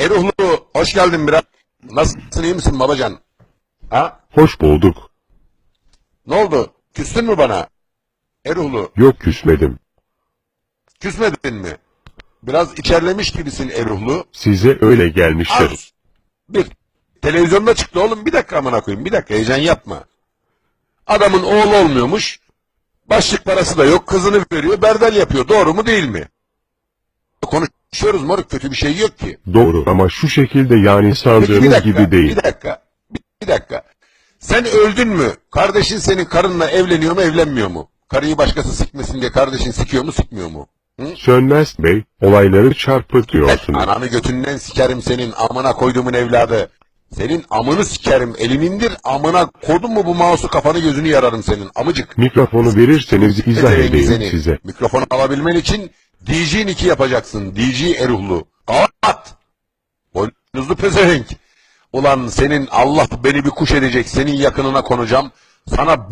Eruhlu hoş geldin biraz. Nasılsın iyi misin babacan? Ha? Hoş bulduk. Ne oldu? Küstün mü bana? Eruhlu Yok küsmedim. küsmedin mi? Biraz içerlemiş gibisin Eruhlu. Size öyle gelmiştir. Az. Bir. Televizyonda çıktı oğlum bir dakika amına koyayım bir dakika heyecan yapma. Adamın oğlu olmuyormuş. Başlık parası da yok kızını veriyor berdel yapıyor doğru mu değil mi? Konuşuyoruz moruk kötü bir şey yok ki. Doğru ama şu şekilde yani sandığınız gibi değil. Bir dakika. Bir, bir dakika. Sen öldün mü? Kardeşin senin karınla evleniyor mu evlenmiyor mu? Karıyı başkası sikmesin diye kardeşin sikiyor mu sikmiyor mu? Hı? Sönmez Bey, olayları çarpıtıyorsunuz. ananı götünden sikerim senin amına koyduğumun evladı. Senin amını sikerim elini indir amına kodun mu bu mouse'u kafanı gözünü yararım senin amıcık. Mikrofonu verirseniz izah edeyim seni. size. Mikrofonu alabilmen için DJ Nick'i yapacaksın. DJ Eruhlu. Kavat. Boynuzlu pezevenk. Ulan senin Allah beni bir kuş edecek. Senin yakınına konacağım. Sana